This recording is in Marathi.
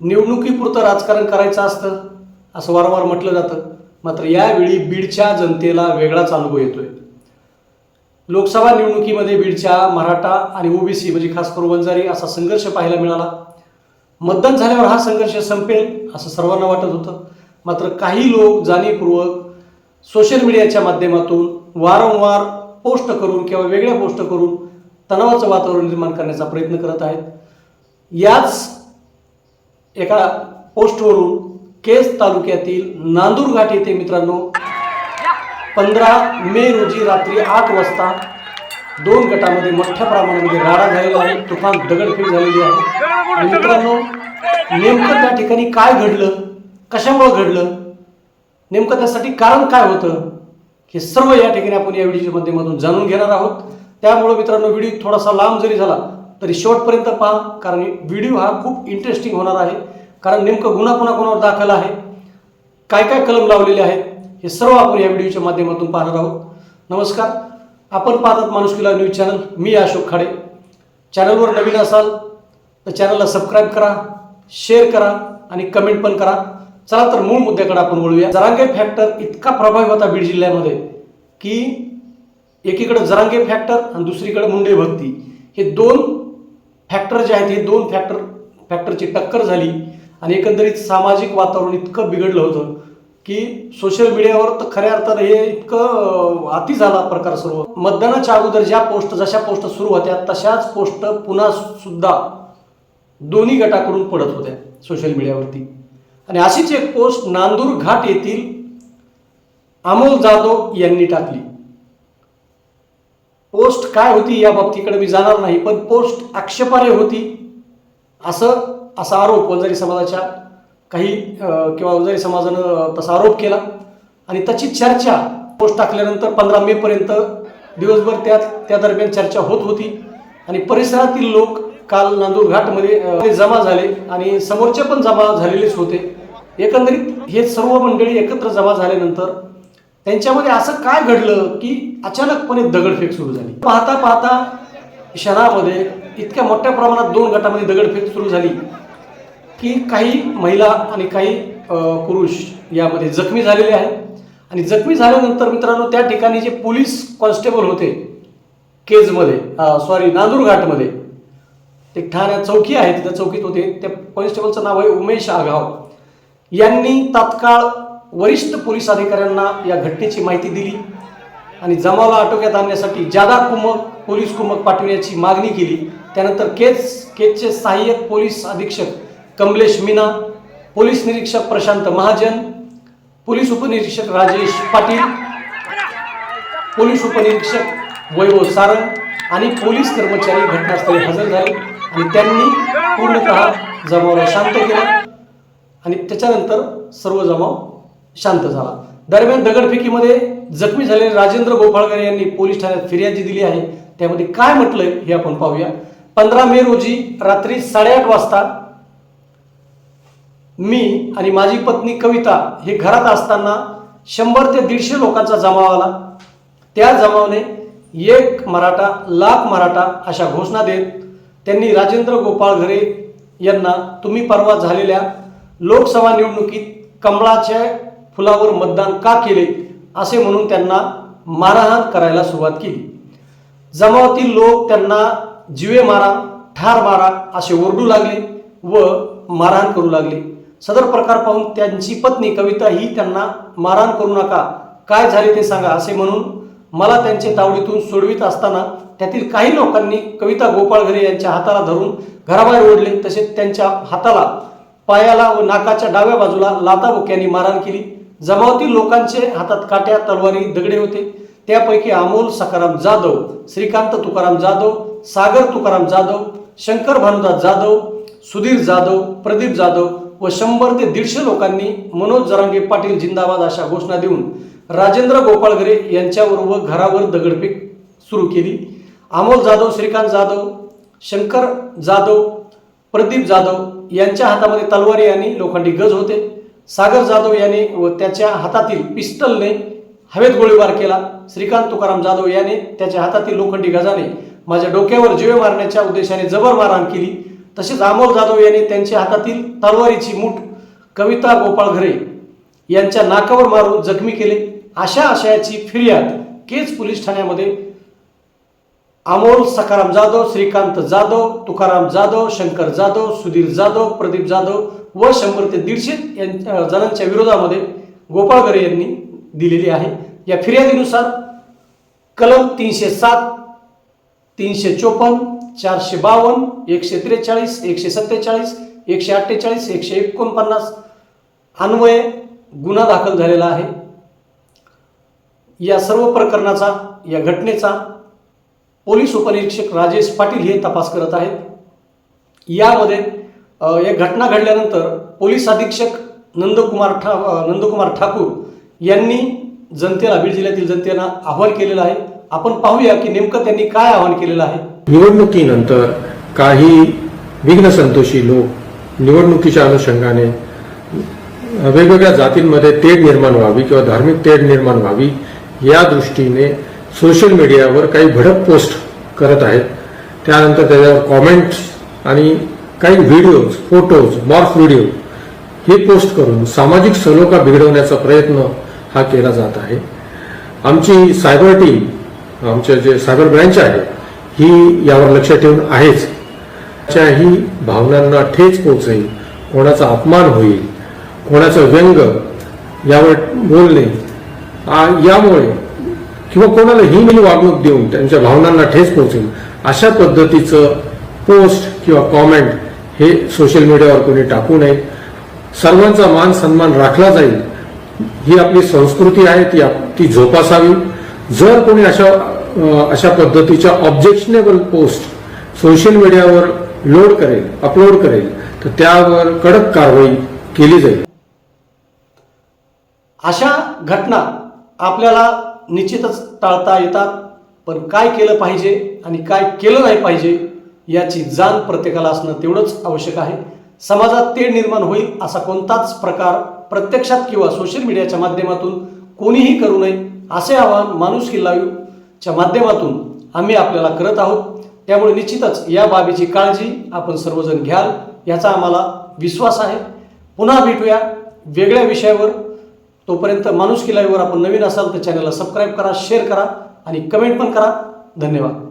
निवडणुकीपुरतं राजकारण करायचं असतं असं वारंवार म्हटलं जातं. मात्र यावेळी बीडच्या जनतेला वेगळाच अनुभव येतोय. लोकसभा निवडणुकीमध्ये बीडच्या मराठा आणि ओबीसी म्हणजे खास करून वंजारी असा संघर्ष पाहायला मिळाला. मतदान झाल्यावर हा संघर्ष संपेल असं सर्वांना वाटत होतं. मात्र काही लोक जाणीवपूर्वक सोशल मीडियाच्या माध्यमातून वारंवार पोस्ट करून किंवा वेगळ्या पोस्ट करून तणावाचं वातावरण निर्माण करण्याचा प्रयत्न करत आहेत. याच एका पोस्टवरून केस तालुक्यातील नांदूर घाट येथे मित्रांनो पंधरा मे रोजी रात्री आठ वाजता दोन गटामध्ये मोठ्या प्रमाणामध्ये राडा झालेला आहे तुफान दगडफेड झालेली आहे. आणि मित्रांनो नेमकं त्या ठिकाणी काय घडलं कशामुळं घडलं नेमकं त्यासाठी कारण काय होतं हे सर्व या ठिकाणी आपण या व्हिडिओच्या माध्यमातून जाणून घेणार आहोत. त्यामुळं मित्रांनो व्हिडिओ थोडासा लांब जरी झाला तरी शेवटपर्यंत पहा कारण व्हिडिओ हा खूप इंटरेस्टिंग होणार आहे. कारण नेमकं गुन्हा पुन्हा कोणावर दाखल आहे काय काय कलम लावलेले आहेत हे सर्व आपण या व्हिडिओच्या माध्यमातून पाहणार आहोत. नमस्कार आपण पाहतात माणुसकीला न्यूज चॅनल मी अशोक खाडे. चॅनलवर नवीन असाल तर चॅनलला सबस्क्राईब करा शेअर करा आणि कमेंट पण करा. चला तर मूळ मुद्द्याकडे आपण वळूया. जरांगे फॅक्टर इतका प्रभावी होता बीड जिल्ह्यामध्ये की एकीकडे जरांगे फॅक्टर आणि दुसरीकडे मुंडे भक्ती हे दोन फॅक्टर जे आहेत हे दोन फॅक्टर फॅक्टरची टक्कर झाली आणि एकंदरीत सामाजिक वातावरण इतकं बिघडलं होतं की सोशल मीडियावर तर खऱ्या अर्थानं हे इतकं अति झाला प्रकार सर्व. मतदानाच्या अगोदर ज्या पोस्ट जशा पोस्ट सुरू होत्या तशाच पोस्ट पुन्हा सुद्धा दोन्ही गटाकडून पडत होत्या सोशल मीडियावरती आणि अशीच एक पोस्ट नांदूर घाट येथील अमोल जाधव यांनी टाकली. पोस्ट काय होती या बाबतीकडे मी जाणार नाही पण पोस्ट आक्षेपार्ह होती. असं असा आरोप वंजारी समाजाच्या काही किंवा वंजारी समाजानं तसा आरोप केला. आणि त्याची चर्चा पोस्ट टाकल्यानंतर पंधरा मे पर्यंत दिवसभर त्या त्या दरम्यान चर्चा होत होती. आणि परिसरातील लोक काल नांदूर घाटमध्ये जमा झाले आणि समोरचे पण जमा झालेलेच होते. एकंदरीत हे सर्व मंडळी एकत्र जमा झाल्यानंतर त्यांच्यामध्ये असं काय घडलं की अचानकपणे दगडफेक सुरू झाली? पाहता पाहता शहरामध्ये इतक्या मोठ्या प्रमाणात दोन गटामध्ये दगडफेक सुरू झाली की काही महिला आणि काही पुरुष यामध्ये जखमी झालेले आहेत. आणि जखमी झाल्यानंतर मित्रांनो त्या ठिकाणी जे पोलीस कॉन्स्टेबल होते केजमध्ये सॉरी नांदूर घाटमध्ये ते ठाण्या चौकी आहे तिथं चौकीत होते त्या कॉन्स्टेबलचं नाव आहे उमेश आघाव. यांनी तात्काळ वरिष्ठ पोलीस अधिकाऱ्यांना या घटनेची माहिती दिली आणि जमावाला आटोक्यात आणण्यासाठी जादा कुमक पोलीस कुमक पाठविण्याची मागणी केली. त्यानंतर केज केजचे सहाय्यक पोलीस अधीक्षक कमलेश मीना पोलीस निरीक्षक प्रशांत महाजन पोलीस उपनिरीक्षक राजेश पाटील पोलीस उपनिरीक्षक वैभव सारंग आणि पोलीस कर्मचारी घटनास्थळी हजर झाले आणि त्यांनी पूर्णतः जमावाला शांत केला. आणि त्याच्यानंतर सर्व जमाव शांत झाला. दरम्यान दगडफेकीमध्ये जखमी झालेले राजेंद्र गोपाळकर यांनी पोलीस ठाण्यात फिर्यादी दिली आहे. त्यामध्ये काय म्हटलंय हे आपण पाहूया. पंधरा मे रोजी रात्री साडेआठ वाजता मी आणि माझी पत्नी कविता हे घरात असताना शंभर ते दीडशे लोकांचा जमाव आला. त्या जमावाने एक मराठा लाख मराठा अशा घोषणा देत त्यांनी राजेंद्र गोपाळ घरे यांना तुम्ही परवा झालेल्या लोकसभा निवडणुकीत कमळाच्या फुलावर मतदान का केले असे म्हणून त्यांना मारहाण करायला सुरुवात केली. जमावातील लोक त्यांना जिवे मारा ठार मारा असे ओरडू लागले व मारहाण करू लागले. सदर प्रकार पाहून त्यांची पत्नी कविता ही त्यांना मारहाण करू नका काय झाले ते सांगा असे म्हणून मला त्यांचे तावडीतून सोडवित असताना त्यातील काही लोकांनी कविता गोपाळघरे यांच्या हाताला धरून घराबाहेर ओढले. तसेच त्यांच्या हाताला पायाला व नाकाच्या डाव्या बाजूला लाताबोक्यांनी मारहाण केली. जमावती लोकांचे हातात काट्या तलवारी दगडे होते. त्यापैकी अमोल सकाराम जाधव श्रीकांत तुकाराम जाधव सागर तुकाराम जाधव शंकर भानुदास जाधव सुधीर जाधव प्रदीप जाधव व शंभर ते दीडशे लोकांनी मनोज जरांगे पाटील जिंदाबाद अशा घोषणा देऊन राजेंद्र गोपाळघरे यांच्यावर व घरावर दगडफेक सुरू केली. अमोल जाधव श्रीकांत जाधव शंकर जाधव प्रदीप जाधव यांच्या हातामध्ये तलवारी आणि लोखंडी गज होते. सागर जाधव याने व त्याच्या हातातील पिस्टलने हवेत गोळीबार केला. श्रीकांत तुकाराम जाधव याने त्याच्या हातातील लोखंडी गजाने माझ्या डोक्यावर जीवे मारण्याच्या उद्देशाने जबर मारहाण केली. तसेच अमोल जाधव याने त्यांच्या हातातील तलवारीची मूठ कविता गोपाळ घरे यांच्या नाकावर मारून जखमी केले. अशा आशयाची फिर्याद केज पोलीस ठाण्यामध्ये अमोल सखाराम जाधव श्रीकांत जाधव तुकाराम जाधव शंकर जाधव सुधीर जाधव प्रदीप जाधव व शंभर ते दीडशे यांच्या जणांच्या विरोधामध्ये गोपाळगरे यांनी दिलेली आहे. या फिर्यादीनुसार कलम तीनशे सात तीनशे चोपन्न चारशे बावन्न एकशे त्रेचाळीस एकशे सत्तेचाळीस एकशे अठ्ठेचाळीस एकशे एकोणपन्नास अन्वये गुन्हा दाखल झालेला आहे. या सर्व प्रकरणाचा या घटनेचा पोलीस उपनिरीक्षक राजेश पाटील हे तपास करत आहेत. यामध्ये एक या घटना घडल्यानंतर पोलीस अधीक्षक नंदकुमार ठा नंदकुमार ठाकूर यांनी जनतेला बीड जिल्ह्यातील जनतेला आवाहन केलेलं आहे. आपण पाहूया की नेमकं त्यांनी काय आवाहन केलेलं आहे. निवडणुकीनंतर काही विघ्न संतोषी लोक निवडणुकीच्या अनुषंगाने वेगवेगळ्या जातींमध्ये तेढ निर्माण व्हावी किंवा धार्मिक तेढ निर्माण व्हावी या दृष्टीने सोशल मीडियावर काही भडक पोस्ट करत आहेत. त्यानंतर त्याच्यावर कॉमेंट्स आणि काही व्हिडिओज फोटोज मॉर्फ व्हिडिओ हे पोस्ट करून सामाजिक सलोखा बिघडवण्याचा प्रयत्न हा केला जात आहे. आमची सायबर टीम आमचे जे सायबर ब्रँच आहे ही यावर लक्ष ठेवून आहेच. त्याच्याही भावनांना ठेच पोचेल कोणाचा अपमान होईल कोणाचं व्यंग यावर बोलणे यामुळे किंवा कोणाला ही वागणूक देऊन त्यांच्या भावनांना ठेस पोहोचेल अशा पद्धतीचं पोस्ट किंवा कॉमेंट हे सोशल मीडियावर कोणी टाकू नये. सर्वांचा मान सन्मान राखला जाईल. ही आपली संस्कृती आहे ती आप- ती जोपासावी. जर कोणी अशा अशा पद्धतीच्या ऑब्जेक्शनेबल पोस्ट सोशल मीडियावर लोड करेल अपलोड करेल तर त्यावर कडक कारवाई केली जाईल. अशा घटना आपल्याला निश्चितच टाळता येतात पण काय केलं पाहिजे आणि काय केलं नाही पाहिजे याची जाण प्रत्येकाला असणं तेवढंच आवश्यक आहे. समाजात तेढ निर्माण होईल असा कोणताच प्रकार प्रत्यक्षात किंवा सोशल मीडियाच्या माध्यमातून कोणीही करू नये असे आवाहन माणूस किल्लायूच्या माध्यमातून आम्ही आपल्याला करत आहोत. त्यामुळे निश्चितच या बाबीची काळजी आपण सर्वजण घ्याल याचा आम्हाला विश्वास आहे. पुन्हा भेटूया वेगळ्या विषयावर. तोपर्यंत माणूस लाईव्हवर आपण नवीन असाल तर चॅनलला सबस्क्राईब करा शेअर करा आणि कमेंट पण करा. धन्यवाद.